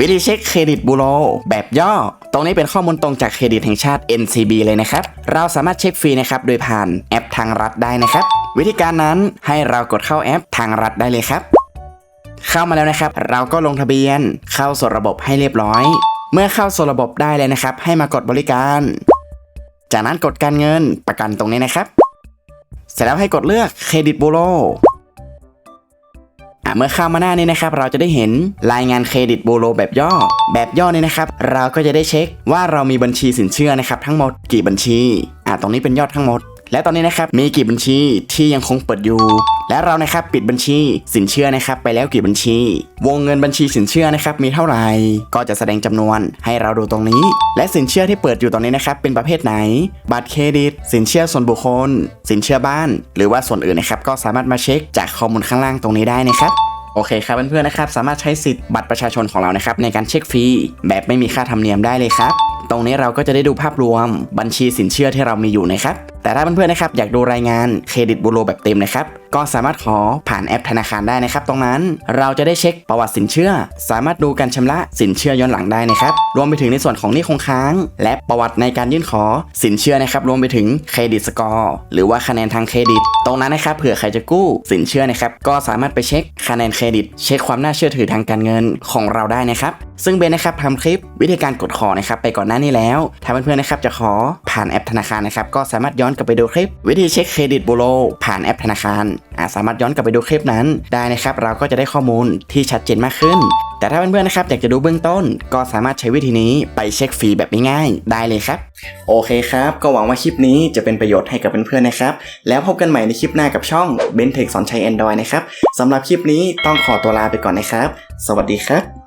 วิธีเช็คเครดิตบูโรแบบย่อ ตรงนี้เป็นข้อมูลตรงจากเครดิตแห่งชาติ NCB เลยนะครับ เราสามารถเช็คฟรีนะครับ โดยผ่านแอปทางรัฐได้นะครับ วิธีการนั้นให้เรากดเข้าแอปทางรัฐได้เลยครับ เข้ามาแล้วนะครับ เราก็ลงทะเบียน เข้าสู่ระบบให้เรียบร้อย เมื่อเข้าสู่ระบบได้เลยนะครับ ให้มากดบริการ จากนั้นกดการเงินประกันตรงนี้นะครับ เสร็จแล้วให้กดเลือกเครดิตบูโร เมื่อเข้ามาหน้านี้นะครับ เราจะได้เห็นรายงานเครดิตบูโรแบบย่อ แบบย่อเนี่ยนะครับ เราก็จะได้เช็คว่าเรามีบัญชีสินเชื่อนะครับ ทั้งหมดกี่บัญชี อ่าตรงนี้เป็นยอดทั้งหมดและตอนนี้นะครับมีกี่บัญชีที่ยังคงเปิดอยู่ และเรานะครับปิดบัญชีสินเชื่อนะครับไปแล้วกี่บัญชี วงเงินบัญชีสินเชื่อนะครับมีเท่าไหร่ ก็จะแสดงจำนวนให้เราดูตรงนี้ และสินเชื่อที่เปิดอยู่ตรงนี้นะครับเป็นประเภทไหน บัตรเครดิต สินเชื่อส่วนบุคคล สินเชื่อบ้าน หรือว่าส่วนอื่นนะครับก็สามารถมาเช็คจากข้อมูลข้างล่างตรงนี้ได้นะครับโอเคครับเพื่อนๆนะครับสามารถใช้สิทธิ์บัตรประชาชนของเรานะครับในการเช็คฟรีแบบไม่มีค่าธรรมเนียมได้เลยครับ ตรงนี้เราก็จะได้ดูภาพรวมบัญชีสินเชื่อที่เรามีอยู่นะครับ แต่ถ้าเพื่อนๆนะครับอยากดูรายงานเครดิตบูโรแบบเต็มนะครับ ก็สามารถขอผ่านแอปธนาคารได้นะครับ ตรงนั้นเราจะได้เช็คประวัติสินเชื่อ สามารถดูการชำระสินเชื่อย้อนหลังได้นะครับ รวมไปถึงในส่วนของหนี้คงค้าง และประวัติในการยื่นขอสินเชื่อนะครับ รวมไปถึงเครดิตสกอร์หรือว่าคะแนนทางเครดิต ตรงนั้นนะครับเผื่อใครจะกู้สินเชื่อนะครับ ก็สามารถไปเช็คคะแนนเครดิต เช็คความน่าเชื่อถือทางการเงินของเราได้นะครับซึ่งเบนนะครับทำคลิปวิธีการกดขอนะครับไปก่อนหน้านี้แล้ว ถ้าเพื่อนๆนะครับจะขอผ่านแอปธนาคารนะครับก็สามารถย้อนกลับไปดูคลิป วิธีเช็คเครดิตบูโรผ่านแอปธนาคารอาสามารถย้อนกลับไปดูคลิปนั้นได้นะครับเราก็จะได้ข้อมูลที่ชัดเจนมากขึ้น แต่ถ้าเพื่อนๆนะครับอยากจะดูเบื้องต้น ก็สามารถใช้วิธีนี้ไปเช็คฟรีแบบง่ายๆได้เลยครับ โอเคครับ ก็หวังว่าคลิปนี้จะเป็นประโยชน์ให้กับเพื่อนๆนะครับแล้วพบกันใหม่ในคลิปหน้ากับช่อง b e n t e c h สอนใช้ Android นะครับสำหรับคลิปนี้ต้องขอตัวลาไปก่อนนะครับ สวัสดีครับ